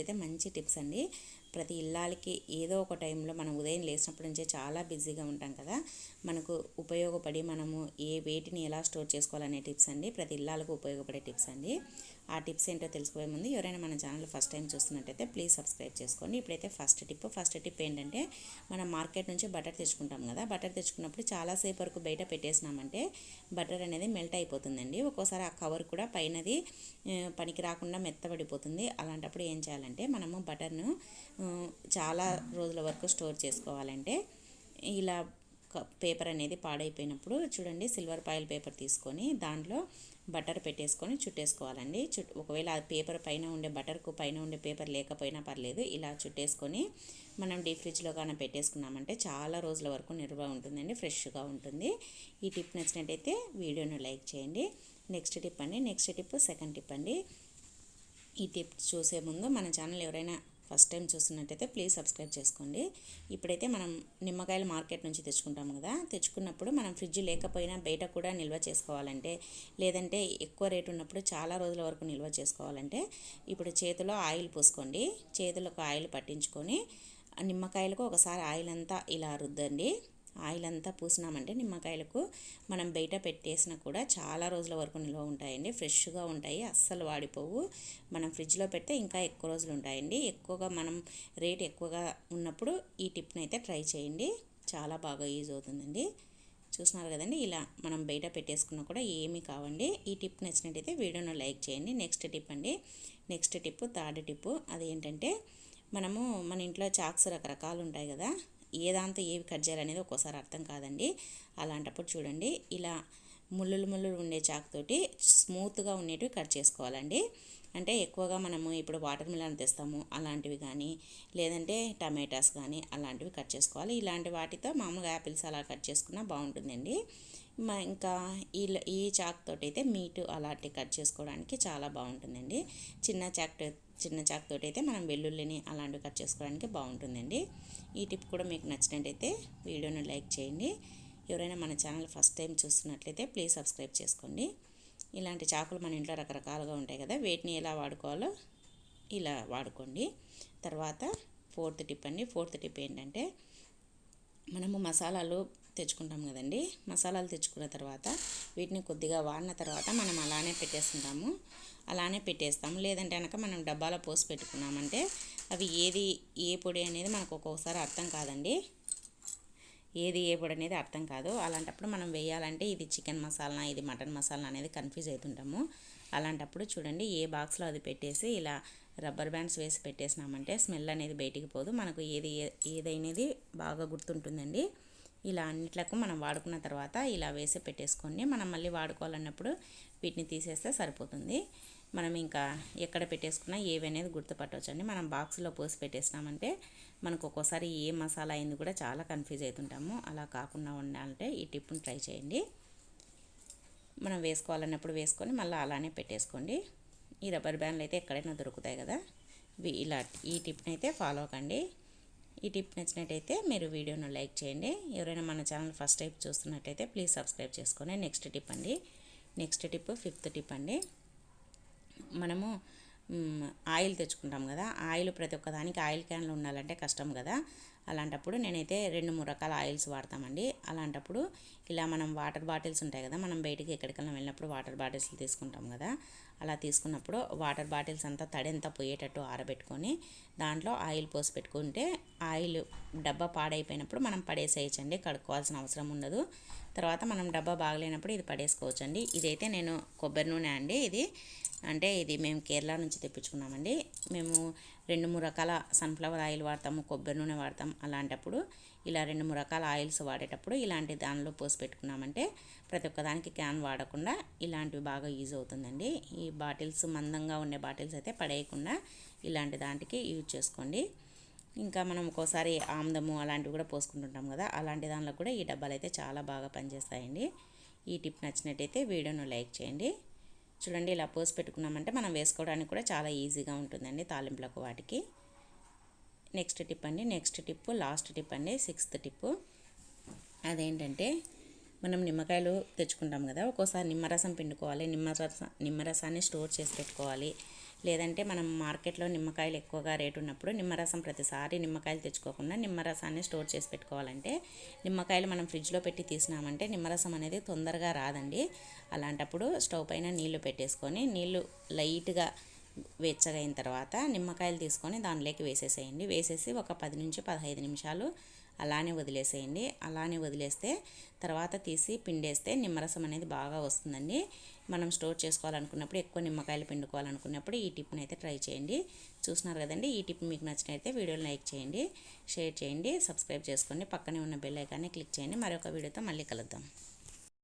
ఇదైతే మంచి టిప్స్ అండి. ప్రతి ఇల్లాలకి ఏదో ఒక టైంలో మనం ఉదయం లేచినప్పటి నుంచే చాలా బిజీగా ఉంటాం కదా. మనకు ఉపయోగపడి మనము ఏ వేటిని ఎలా స్టోర్ చేసుకోవాలనే టిప్స్ అండి. ప్రతి ఇల్లాలకు ఉపయోగపడే టిప్స్ అండి. ఆ టిప్స్ ఏంటో తెలుసుకోవే ముందు ఎవరైనా మన ఛానల్ ఫస్ట్ టైం చూస్తున్నట్టయితే ప్లీజ్ సబ్స్క్రైబ్ చేసుకోండి. ఇప్పుడైతే ఫస్ట్ టిప్ ఫస్ట్ టిప్ ఏంటంటే మనం మార్కెట్ నుంచి బటర్ తెచ్చుకుంటాం కదా. బటర్ తెచ్చుకున్నప్పుడు చాలాసేపు వరకు బయట పెట్టేసినామంటే బటర్ అనేది మెల్ట్ అయిపోతుందండి. ఒక్కోసారి ఆ కవర్ కూడా పైనది పనికి రాకుండా మెత్తబడిపోతుంది. అలాంటప్పుడు ఏం చేయాలంటే మనము బటర్ను చాలా రోజుల వరకు స్టోర్ చేసుకోవాలంటే ఇలా పేపర్ అనేది పాడైపోయినప్పుడు చూడండి సిల్వర్ పాయిల్ పేపర్ తీసుకొని దాంట్లో బటర్ పెట్టేసుకొని చుట్టేసుకోవాలండి. చుట్ ఒకవేళ ఆ పేపర్ పైన ఉండే బటర్కు పైన ఉండే పేపర్ లేకపోయినా పర్లేదు ఇలా చుట్టేసుకొని మనం డీప్ ఫ్రిడ్జ్లో కానీ పెట్టేసుకున్నామంటే చాలా రోజుల వరకు నిల్వ ఉంటుందండి ఫ్రెష్గా ఉంటుంది. ఈ టిప్ నచ్చినట్టయితే వీడియోను లైక్ చేయండి. నెక్స్ట్ టిప్ అండి నెక్స్ట్ టిప్ సెకండ్ టిప్ అండి. ఈ టిప్ చూసే ముందు మన ఛానల్ ఎవరైనా ఫస్ట్ టైం చూస్తున్నట్టయితే ప్లీజ్ సబ్స్క్రైబ్ చేసుకోండి. ఇప్పుడైతే మనం నిమ్మకాయలు మార్కెట్ నుంచి తెచ్చుకుంటాం కదా తెచ్చుకున్నప్పుడు మనం ఫ్రిడ్జ్ లేకపోయినా బయట కూడా నిల్వ చేసుకోవాలంటే లేదంటే ఎక్కువ రేటు ఉన్నప్పుడు చాలా రోజుల వరకు నిల్వ చేసుకోవాలంటే ఇప్పుడు చేతిలో ఆయిల్ పోసుకోండి. చేతులకు ఆయిల్ పట్టించుకొని నిమ్మకాయలకు ఒకసారి ఆయిల్ అంతా ఇలా రుద్దండి. ఆయిల్ అంతా పూసినామంటే నిమ్మకాయలకు మనం బయట పెట్టేసినా కూడా చాలా రోజుల వరకు నిల్వ ఉంటాయండి. ఫ్రెష్గా ఉంటాయి అస్సలు వాడిపోవు. మనం ఫ్రిడ్జ్లో పెడితే ఇంకా ఎక్కువ రోజులు ఉంటాయండి. ఎక్కువగా మనం రేట్ ఎక్కువగా ఉన్నప్పుడు ఈ టిప్ని అయితే ట్రై చేయండి. చాలా బాగా యూజ్ అవుతుందండి. చూస్తున్నారు కదండి ఇలా మనం బయట పెట్టేసుకున్నా కూడా ఏమీ కావండి. ఈ టిప్ నచ్చినట్టయితే వీడియోను లైక్ చేయండి. నెక్స్ట్ టిప్ అండి. నెక్స్ట్ టిప్ థర్డ్ టిప్ అదేంటంటే మనము మన ఇంట్లో చాక్స్ రకరకాలు ఉంటాయి కదా ఏ దాంతో ఏవి కట్ చేయాలనేది ఒక్కోసారి అర్థం కాదండి. అలాంటప్పుడు చూడండి ఇలా ముళ్ళులు ముళ్ళులు ఉండే చాకుతోటి స్మూత్గా ఉండేటివి కట్ చేసుకోవాలండి. అంటే ఎక్కువగా మనము ఇప్పుడు వాటర్ మిలన్ తెస్తాము అలాంటివి కానీ లేదంటే టమాటాస్ కానీ అలాంటివి కట్ చేసుకోవాలి. ఇలాంటి వాటితో మామూలుగా యాపిల్స్ అలా కట్ చేసుకున్నా బాగుంటుందండి. ఇంకా ఈ ఈ చాక్తోటి అయితే మీటు అలాంటివి కట్ చేసుకోవడానికి చాలా బాగుంటుందండి. చిన్న చాక్ చిన్న చాకుతోటి అయితే మనం వెల్లుల్లిని అలాంటివి కట్ చేసుకోవడానికి బాగుంటుందండి. ఈ టిప్ కూడా మీకు నచ్చినట్టయితే వీడియోను లైక్ చేయండి. ఎవరైనా మన ఛానల్ ఫస్ట్ టైం చూస్తున్నట్లయితే ప్లీజ్ సబ్స్క్రైబ్ చేసుకోండి. ఇలాంటి చాకులు మన ఇంట్లో రకరకాలుగా ఉంటాయి కదా వేటిని ఎలా వాడుకోవాలో ఇలా వాడుకోండి. తర్వాత ఫోర్త్ టిప్ అండి. ఫోర్త్ టిప్ ఏంటంటే మనము మసాలాలు తెచ్చుకుంటాం కదండి. మసాలాలు తెచ్చుకున్న తర్వాత వీటిని కొద్దిగా వాడిన తర్వాత మనం అలానే పెట్టేస్తుంటాము అలానే పెట్టేస్తాము. లేదంటే కనుక మనం డబ్బాలో పోసి పెట్టుకున్నామంటే అవి ఏది ఏ పొడి అనేది మనకు ఒక్కొక్కసారి అర్థం కాదండి. ఏది ఏ పొడి అనేది అర్థం కాదు. అలాంటప్పుడు మనం వేయాలంటే ఇది చికెన్ మసాలా ఇది మటన్ మసాలా అనేది కన్ఫ్యూజ్ అవుతుంటాము అలాంటప్పుడు చూడండి ఏ బాక్స్లో అది పెట్టేసి ఇలా రబ్బర్ బ్యాండ్స్ వేసి పెట్టేసినామంటే స్మెల్ అనేది బయటికి పోదు. మనకు ఏది ఏదైనది బాగా గుర్తుంటుందండి. ఇలా అన్నిట్లకు మనం వాడుకున్న తర్వాత ఇలా వేసి పెట్టేసుకోండి మనం మళ్ళీ వాడుకోవాలన్నప్పుడు వీటిని తీసేస్తే సరిపోతుంది. మనం ఇంకా ఎక్కడ పెట్టేసుకున్నా ఏవి అనేది గుర్తుపట్టవచ్చండి మనం బాక్స్లో పోసి పెట్టేసినామంటే మనకు ఒక్కోసారి ఏ మసాలా అయింది కూడా చాలా కన్ఫ్యూజ్ అవుతుంటాము అలా కాకుండా ఉండాలంటే ఈ టిప్ని ట్రై చేయండి. మనం వేసుకోవాలన్నప్పుడు వేసుకొని మళ్ళీ అలానే పెట్టేసుకోండి. ఈ రబ్బర్ బ్యాండ్లు అయితే ఎక్కడైనా దొరుకుతాయి కదా. ఇలా ఈ టిప్ని అయితే ఫాలో కండి ఈ టిప్ నచ్చినట్టయితే మీరు వీడియోను లైక్ చేయండి. ఎవరైనా మన ఛానల్ ఫస్ట్ టైప్ చూస్తున్నట్టయితే ప్లీజ్ సబ్స్క్రైబ్ చేసుకొని నెక్స్ట్ టిప్ అండి. నెక్స్ట్ టిప్ ఫిఫ్త్ టిప్ అండి. మనము ఆయిల్ తెచ్చుకుంటాం కదా. ఆయిల్ ప్రతి ఒక్కదానికి ఆయిల్ క్యాన్లు ఉండాలంటే కష్టం కదా. అలాంటప్పుడు నేనైతే రెండు మూడు రకాల ఆయిల్స్ వాడతామండి. అలాంటప్పుడు ఇలా మనం వాటర్ బాటిల్స్ ఉంటాయి కదా. మనం బయటికి ఎక్కడికైనా వెళ్ళినప్పుడు వాటర్ బాటిల్స్ తీసుకుంటాం కదా. అలా తీసుకున్నప్పుడు వాటర్ బాటిల్స్ అంతా తడంతా పోయేటట్టు ఆరబెట్టుకొని దాంట్లో ఆయిల్ పోసి పెట్టుకుంటే ఆయిల్ డబ్బా పాడైపోయినప్పుడు మనం పడేసేయచ్చండి. కడుక్కోవాల్సిన అవసరం ఉండదు. తర్వాత మనం డబ్బా బాగలేనప్పుడు ఇది పడేసుకోవచ్చండి. ఇదైతే నేను కొబ్బరి నూనె అండి ఇది. అంటే ఇది మేము కేరళ నుంచి తెప్పించుకున్నామండి. మేము రెండు మూడు రకాల సన్ఫ్లవర్ ఆయిల్ వాడతాము కొబ్బరి నూనె వాడతాం అలాంటప్పుడు. ఇలా రెండు మూడు రకాల ఆయిల్స్ వాడేటప్పుడు ఇలాంటి దానిలో పోసి పెట్టుకున్నామంటే ప్రతి ఒక్కదానికి క్యాన్ వాడకుండా ఇలాంటివి బాగా యూజ్ అవుతుందండి. ఈ బాటిల్స్ మందంగా ఉండే బాటిల్స్ అయితే పడేయకుండా ఇలాంటి దానికి యూజ్ చేసుకోండి. ఇంకా మనం ఒక్కోసారి ఆమ్దము అలాంటివి కూడా పోసుకుంటుంటాం కదా అలాంటి దానిలో కూడా ఈ డబ్బాలు అయితే చాలా బాగా పనిచేస్తాయండి. ఈ టిప్ నచ్చినట్టయితే వీడియోను లైక్ చేయండి. చూడండి ఇలా పోసి పెట్టుకున్నామంటే మనం వేసుకోవడానికి కూడా చాలా ఈజీగా ఉంటుందండి తాలింపులకు వాటికి. నెక్స్ట్ టిప్ అండి నెక్స్ట్ టిప్ లాస్ట్ టిప్ అండి సిక్స్త్ టిప్. అదేంటంటే మనం నిమ్మకాయలు తెచ్చుకుంటాం కదా ఒక్కోసారి నిమ్మరసం పిండుకోవాలి నిమ్మరసం నిమ్మరసాన్ని స్టోర్ చేసి పెట్టుకోవాలి. లేదంటే మనం మార్కెట్లో నిమ్మకాయలు ఎక్కువగా రేటు ఉన్నప్పుడు నిమ్మరసం ప్రతిసారి నిమ్మకాయలు తెచ్చుకోకుండా నిమ్మరసాన్ని స్టోర్ చేసి పెట్టుకోవాలంటే నిమ్మకాయలు మనం ఫ్రిడ్జ్లో పెట్టి తీసినామంటే నిమ్మరసం అనేది తొందరగా రాదండి. అలాంటప్పుడు స్టవ్ పైన నీళ్ళు పెట్టేసుకొని నీళ్ళు లైట్గా వెచ్చగైన తర్వాత నిమ్మకాయలు తీసుకొని దానిలోకి వేసేసేయండి. వేసేసి ఒక పది నుంచి పదహైదు నిమిషాలు అలానే వదిలేసేయండి. అలానే వదిలేస్తే తర్వాత తీసి పిండేస్తే నిమ్మరసం అనేది బాగా వస్తుందండి. మనం స్టోర్ చేసుకోవాలనుకున్నప్పుడు ఎక్కువ నిమ్మకాయలు పిండుకోవాలనుకున్నప్పుడు ఈ టిప్ని అయితే ట్రై చేయండి. చూస్తున్నారు కదండి ఈ టిప్ మీకు నచ్చినైతే వీడియోని లైక్ చేయండి షేర్ చేయండి సబ్స్క్రైబ్ చేసుకోండి. పక్కనే ఉన్న బెల్ ఐకాన్ని క్లిక్ చేయండి. మరొక వీడియోతో మళ్ళీ కలుద్దాం.